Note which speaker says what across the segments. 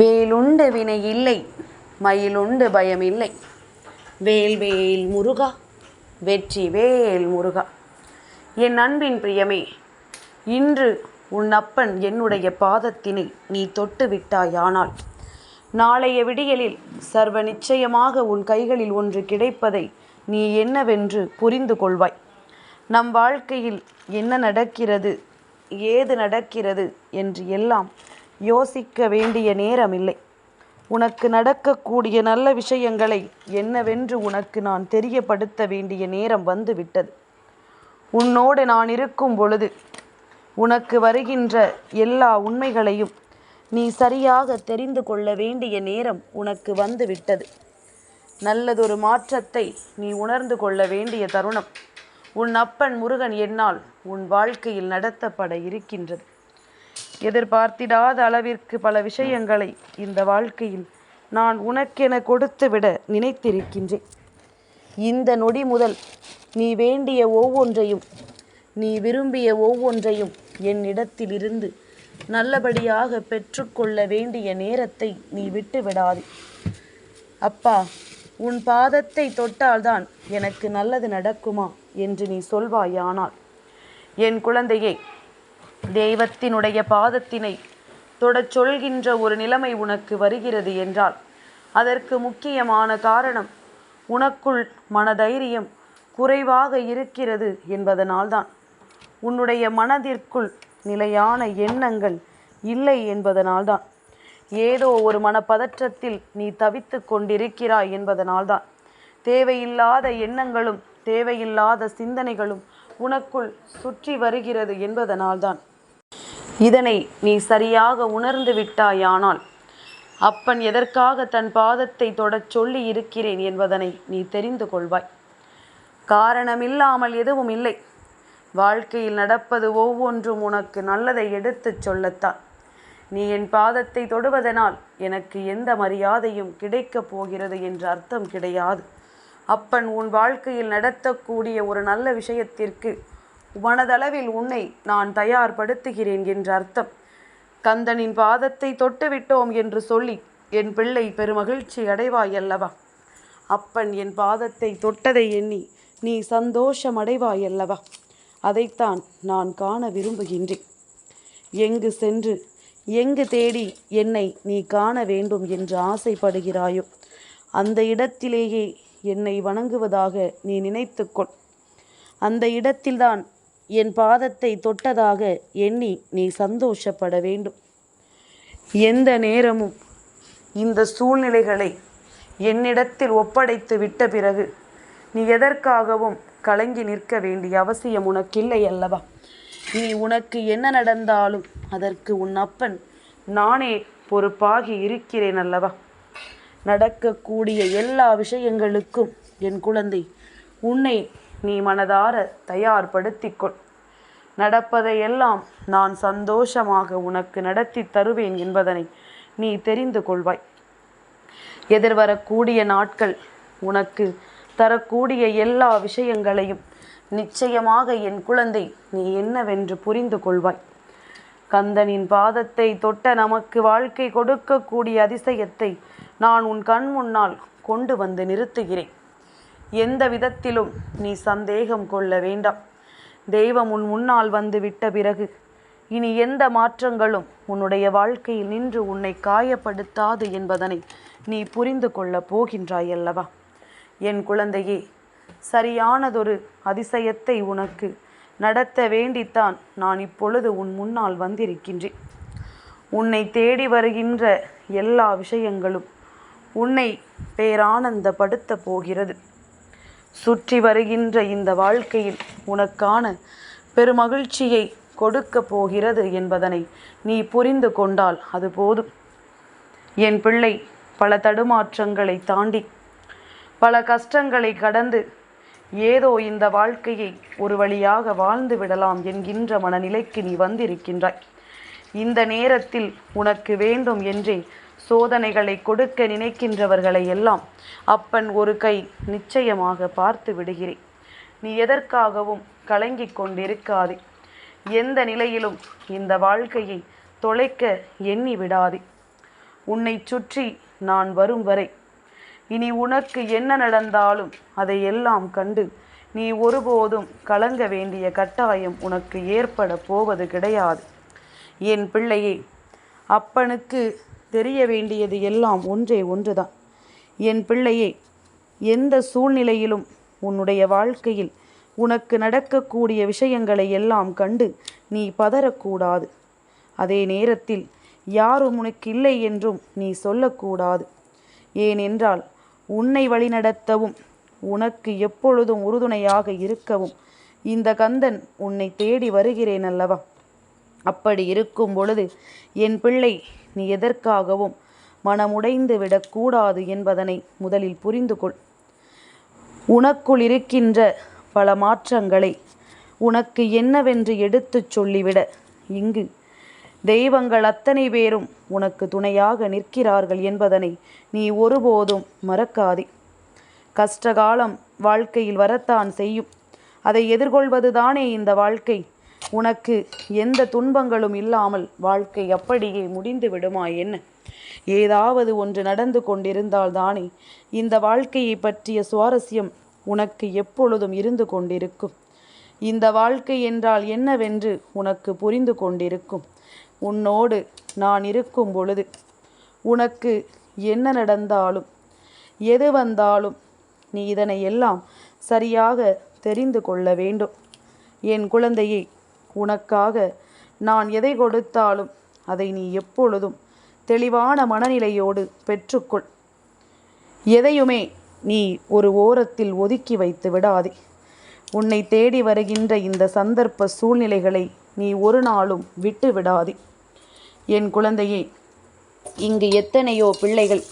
Speaker 1: வேலுண்டு வினை இல்லை மயிலுண்டு பயம் இல்லை. வேல் வேல் முருகா வெற்றி வேல் முருகா. என் அன்பின் பிரியமே இன்று உன் அப்பன் என்னுடைய பாதத்தினை நீ தொட்டு விட்டாயானால் நாளைய விடியலில் சர்வ நிச்சயமாக உன் கைகளில் ஒன்று கிடைப்பதை நீ என்னவென்று புரிந்து கொள்வாய். நம் வாழ்க்கையில் என்ன நடக்கிறது ஏது நடக்கிறது என்று எல்லாம் யோசிக்க வேண்டிய நேரம் இல்லை உனக்கு நடக்கக்கூடிய நல்ல விஷயங்களை என்னவென்று உனக்கு நான் தெரியப்படுத்த வேண்டிய நேரம் வந்துவிட்டது. உன்னோடு நான் இருக்கும் பொழுது உனக்கு வருகின்ற எல்லா உண்மைகளையும் நீ சரியாக தெரிந்து கொள்ள வேண்டிய நேரம் உனக்கு வந்து விட்டது நல்லதொரு மாற்றத்தை நீ உணர்ந்து கொள்ள வேண்டிய தருணம் உன் அப்பன் முருகன் என்னால் உன் வாழ்க்கையில் நடத்தப்பட இருக்கின்றது. எதிர்பார்த்திடாத அளவிற்கு பல விஷயங்களை இந்த வாழ்க்கையில் நான் உனக்கென கொடுத்துவிட நினைத்திருக்கின்றேன். இந்த நொடி முதல் நீ வேண்டிய ஒவ்வொன்றையும் நீ விரும்பிய ஒவ்வொன்றையும் என்னிடத்திலிருந்து நல்லபடியாக பெற்றுக்கொள்ள வேண்டிய நேரத்தை நீ விட்டு விடாதே அப்பா உன் பாதத்தை தொட்டால்தான் எனக்கு நல்லது நடக்குமா என்று நீ சொல்வாயானால் என் குழந்தையை தெய்வத்தினுடைய பாதத்தினை தொடச் சொல்கின்ற ஒரு நிலைமை உனக்கு வருகிறது என்றால் அதற்கு முக்கியமான காரணம் உனக்குள் மனதைரியம் குறைவாக இருக்கிறது என்பதனால்தான். உன்னுடைய மனதிற்குள் நிலையான எண்ணங்கள் இல்லை என்பதனால்தான். ஏதோ ஒரு மனப்பதற்றத்தில் நீ தவித்து கொண்டிருக்கிறாய் என்பதனால்தான். தேவையில்லாத எண்ணங்களும் தேவையில்லாத சிந்தனைகளும் உனக்குள் சுற்றி வருகிறது என்பதனால்தான். இதனை நீ சரியாக உணர்ந்து விட்டாயானால் அப்பன் எதற்காக தன் பாதத்தை தொடச் சொல்லி இருக்கிறேன் என்பதனை நீ தெரிந்து கொள்வாய். காரணமில்லாமல் எதுவும் இல்லை. வாழ்க்கையில் நடப்பது ஒவ்வொன்றும் உனக்கு நல்லதை எடுத்துச் சொல்லத்தான். நீ என் பாதத்தை தொடுவதனால் எனக்கு எந்த மரியாதையும் கிடைக்கப் போகிறது என்ற அர்த்தம் கிடையாது. அப்பன் உன் வாழ்க்கையில் நடத்தக்கூடிய ஒரு நல்ல விஷயத்திற்கு மனதளவில் உன்னை நான் தயார்படுத்துகிறேன் என்ற அர்த்தம். கந்தனின் பாதத்தை தொட்டுவிட்டோம் என்று சொல்லி என் பிள்ளை பெருமகிழ்ச்சி அடைவாய் அல்லவா? அப்பன் என் பாதத்தை தொட்டதை எண்ணி நீ சந்தோஷம் அடைவாய் அல்லவா? அதைத்தான் நான் காண விரும்புகின்றேன். எங்கு சென்று எங்கு தேடி என்னை நீ காண வேண்டும் என்று ஆசைப்படுகிறாயோ அந்த இடத்திலேயே என்னை வணங்குவதாக நீ நினைத்துக்கொள். அந்த இடத்தில்தான் என் பாதத்தை தொட்டதாக எண்ணி நீ சந்தோஷப்பட வேண்டும். எந்த நேரமும் இந்த சூழ்நிலைகளை என்னிடத்தில் ஒப்படைத்து விட்ட பிறகு நீ எதற்காகவும் கலங்கி நிற்க வேண்டிய அவசியம் உனக்கில்லை அல்லவா? நீ உனக்கு என்ன நடந்தாலும் அதற்கு உன் அப்பன் நானே பொறுப்பாகி இருக்கிறேன் அல்லவா? நடக்கக்கூடிய எல்லா விஷயங்களுக்கும் என் குழந்தை உன்னை நீ மனதார தயார்படுத்திக்கொள். நடப்பதையெல்லாம் நான் சந்தோஷமாக உனக்கு நடத்தி தருவேன் என்பதனை நீ தெரிந்து கொள்வாய். எதிர்வரக்கூடிய நாட்கள் உனக்கு தரக்கூடிய எல்லா விஷயங்களையும் நிச்சயமாக என் குழந்தை நீ என்னவென்று புரிந்து கொள்வாய். கந்தனின் பாதத்தை தொட்ட நமக்கு வாழ்க்கை கொடுக்கக்கூடிய அதிசயத்தை நான் உன் கண் முன்னால் கொண்டு வந்து நிறுத்துகிறேன். எந்த விதத்திலும் நீ சந்தேகம் கொள்ள வேண்டாம். தெய்வம் உன் முன்னால் வந்து விட்ட பிறகு இனி எந்த மாற்றங்களும் உன்னுடைய வாழ்க்கையில் நின்று உன்னை காயப்படுத்தாது என்பதனை நீ புரிந்து கொள்ளப் போகின்றாய் அல்லவா? என் குழந்தையே சரியானதொரு அதிசயத்தை உனக்கு நடத்த வேண்டித்தான் நான் இப்பொழுது உன் முன்னால் வந்திருக்கின்றேன். உன்னை தேடி வருகின்ற எல்லா விஷயங்களும் உன்னை பேரானந்தப்படுத்த போகிறது. சுற்றி வருகின்ற இந்த வாழ்க்கையில் உனக்கான பெருமகிழ்ச்சியை கொடுக்க போகிறது என்பதனை நீ புரிந்து கொண்டால் அது போதும். என் பிள்ளை பல தடுமாற்றங்களை தாண்டி பல கஷ்டங்களை கடந்து ஏதோ இந்த வாழ்க்கையை ஒரு வழியாக வாழ்ந்து விடலாம் என்கின்ற மனநிலைக்கு நீ வந்திருக்கின்றாய். இந்த நேரத்தில் உனக்கு வேண்டும் என்றே சோதனைகளை கொடுக்க நினைக்கின்றவர்களை எல்லாம் அப்பன் ஒரு கை நிச்சயமாக பார்த்து விடுகிறேன். நீ எதற்காகவும் கலங்கி கொண்டிருக்காதே. எந்த நிலையிலும் இந்த வாழ்க்கையை தொலைக்க எண்ணி விடாதே. உன்னை சுற்றி நான் வரும் வரை இனி உனக்கு என்ன நடந்தாலும் அதை எல்லாம் கண்டு நீ ஒருபோதும் கலங்க வேண்டிய கட்டாயம் உனக்கு ஏற்பட போவது கிடையாது. என் பிள்ளையே அப்பனுக்கு தெரிய வேண்டியது எல்லாம் ஒன்றே ஒன்றுதான். என் பிள்ளையே எந்த சூழ்நிலையிலும் உன்னுடைய வாழ்க்கையில் உனக்கு நடக்கக்கூடிய விஷயங்களை எல்லாம் கண்டு நீ பதறக்கூடாது. அதே நேரத்தில் யாரும் உனக்கு இல்லை என்றும் நீ சொல்லக்கூடாது. ஏனென்றால் உன்னை வழிநடத்தவும் உனக்கு எப்பொழுதும் உறுதுணையாக இருக்கவும் இந்த கந்தன் உன்னை தேடி வருகிறேன் அல்லவா? அப்படி இருக்கும் பொழுது என் பிள்ளை நீ எதற்காகவும் மனமுடைந்து விடக்கூடாது என்பதனை முதலில் புரிந்து கொள். உனக்குள் இருக்கின்ற பல மாற்றங்களை உனக்கு என்னவென்று எடுத்துச் சொல்லிவிட. இங்கு தெய்வங்கள் அத்தனை பேரும் உனக்கு துணையாக நிற்கிறார்கள் என்பதனை நீ ஒருபோதும் மறக்காதே. கஷ்டகாலம் வாழ்க்கையில் வரத்தான் செய்யும். அதை எதிர்கொள்வதுதானே இந்த வாழ்க்கை. உனக்கு எந்த துன்பங்களும் இல்லாமல் வாழ்க்கை அப்படியே முடிந்து விடுமா என்ன? ஏதாவது ஒன்று நடந்து கொண்டிருந்தால் தானே இந்த வாழ்க்கையை பற்றிய சுவாரஸ்யம் உனக்கு எப்பொழுதும் இருந்து கொண்டிருக்கும். இந்த வாழ்க்கை என்றால் என்னவென்று உனக்கு புரிந்து கொண்டிருக்கும். உன்னோடு நான் இருக்கும் பொழுது உனக்கு என்ன நடந்தாலும் எது வந்தாலும் நீ இதனை எல்லாம் சரியாக தெரிந்து கொள்ள வேண்டும். என் குழந்தையை உனக்காக நான் எதை கொடுத்தாலும் அதை நீ எப்பொழுதும் தெளிவான மனநிலையோடு பெற்றுக்கொள். எதையுமே நீ ஒரு ஓரத்தில் ஒதுக்கி வைத்து விடாதே. உன்னை தேடி வருகின்ற இந்த சந்தர்ப்ப சூழ்நிலைகளை நீ ஒரு நாளும் விட்டு விடாதே. என் குழந்தையே இங்கு எத்தனையோ பிள்ளைகள்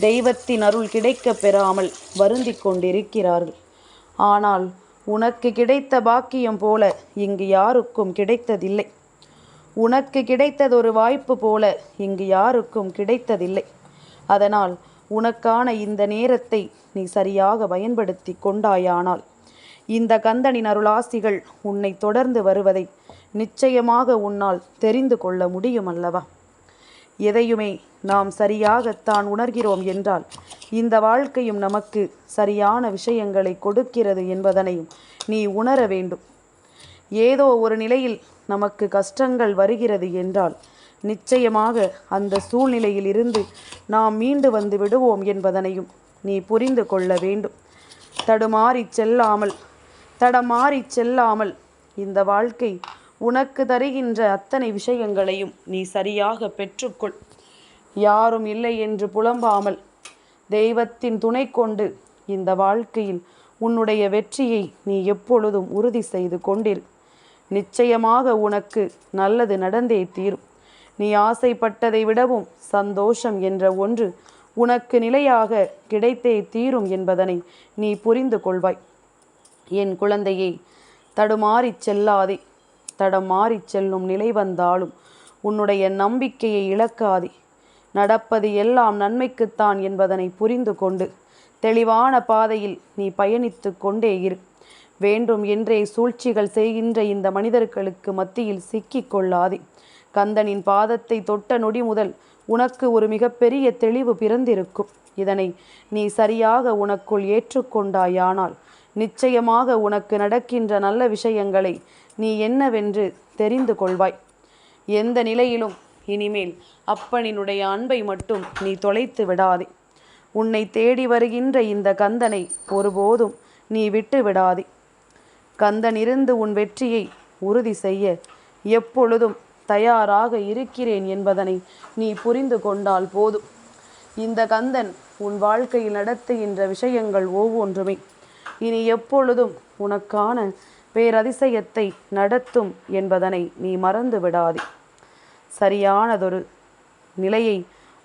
Speaker 1: தெய்வத்தின் அருள் கிடைக்கப் பெறாமல் வருந்தி கொண்டிருக்கிறார்கள். ஆனால் உனக்கு கிடைத்த பாக்கியம் போல இங்கு யாருக்கும் கிடைத்ததில்லை. உனக்கு கிடைத்ததொரு வாய்ப்பு போல இங்கு யாருக்கும் கிடைத்ததில்லை. அதனால் உனக்கான இந்த நேரத்தை நீ சரியாக பயன்படுத்தி கொண்டாயானால் இந்த கந்தனின் அருளாசிகள் உன்னை தொடர்ந்து வருவதை நிச்சயமாக உன்னால் தெரிந்து கொள்ள முடியும் அல்லவா? எதையுமே நாம் சரியாகத்தான் உணர்கிறோம் என்றால் இந்த வாழ்க்கையும் நமக்கு சரியான விஷயங்களை கொடுக்கிறது என்பதனையும் நீ உணர வேண்டும். ஏதோ ஒரு நிலையில் நமக்கு கஷ்டங்கள் வருகிறது என்றால் நிச்சயமாக அந்த சூழ்நிலையில் இருந்து நாம் மீண்டு வந்து விடுவோம் என்பதனையும் நீ புரிந்து கொள்ள வேண்டும். தடுமாறி செல்லாமல் தடமாறி செல்லாமல் இந்த வாழ்க்கை உனக்கு தருகின்ற அத்தனை விஷயங்களையும் நீ சரியாக பெற்றுக்கொள். யாரும் இல்லை என்று புலம்பாமல் தெய்வத்தின் துணை கொண்டு இந்த வாழ்க்கையில் உன்னுடைய வெற்றியை நீ எப்பொழுதும் உறுதி செய்து கொண்டிரு நிச்சயமாக உனக்கு நல்லது நடந்தே தீரும். நீ ஆசைப்பட்டதை விடவும் சந்தோஷம் என்ற ஒன்று உனக்கு நிலையாக கிடைத்தே தீரும் என்பதனை நீ புரிந்து கொள்வாய். என் குழந்தையே தடுமாறிச் செல்லாதே. தடம் மாறிச் செல்லும் நிலை வந்தாலும் உன்னுடைய நம்பிக்கையை இழக்காதே. நடப்பது எல்லாம் நன்மைக்குத்தான் என்பதனை புரிந்து கொண்டு தெளிவான பாதையில் நீ பயணித்து கொண்டே இரு. வேண்டும் என்றே சூழ்ச்சிகள் செய்கின்ற இந்த மனிதர்களுக்கு மத்தியில் சிக்கிக் கொள்ளாதே. கந்தனின் பாதத்தை தொட்ட நொடி முதல் உனக்கு ஒரு மிகப்பெரிய தெளிவு பிறந்திருக்கும். இதனை நீ சரியாக உனக்குள் ஏற்றுக்கொண்டாயானால் நிச்சயமாக உனக்கு நடக்கின்ற நல்ல விஷயங்களை நீ என்னவென்று தெரிந்து கொள்வாய். எந்த நிலையிலும் இனிமேல் அப்பனினுடைய அன்பை மட்டும் நீ தொலைத்து விடாதே. உன்னை தேடி வருகின்ற இந்த கந்தனை ஒருபோதும் நீ விட்டு விடாதே. கந்தன் இருந்து உன் வெற்றியை உறுதி செய்ய எப்பொழுதும் தயாராக இருக்கிறேன் என்பதனை நீ புரிந்து கொண்டால் போதும். இந்த கந்தன் உன் வாழ்க்கையில் நடத்துகின்ற விஷயங்கள் ஒவ்வொன்றுமே. இனி எப்பொழுதும் உனக்கான பேரதிசயத்தை நடத்தும் என்பதனை நீ மறந்து விடாதே. சரியானதொரு நிலையை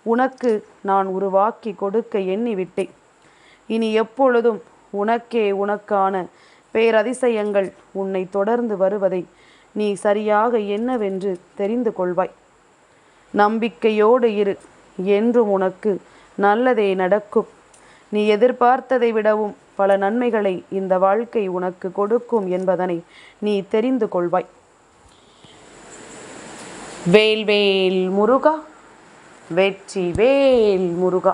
Speaker 1: உனக்கு நான் உருவாக்கி கொடுக்க எண்ணிவிட்டேன். இனி எப்பொழுதும் உனக்கே உனக்கான பேரதிசயங்கள் உன்னை தொடர்ந்து வருவதை நீ சரியாக என்னவென்று தெரிந்து கொள்வாய். நம்பிக்கையோடு இரு என்றும் உனக்கு நல்லதே நடக்கும். நீ எதிர்பார்த்ததை விடவும் பல நன்மைகளை இந்த வாழ்க்கை உனக்கு கொடுக்கும் என்பதனை நீ தெரிந்து கொள்வாய். வேல்வேல் முருகா வெற்றி வேல் முருகா.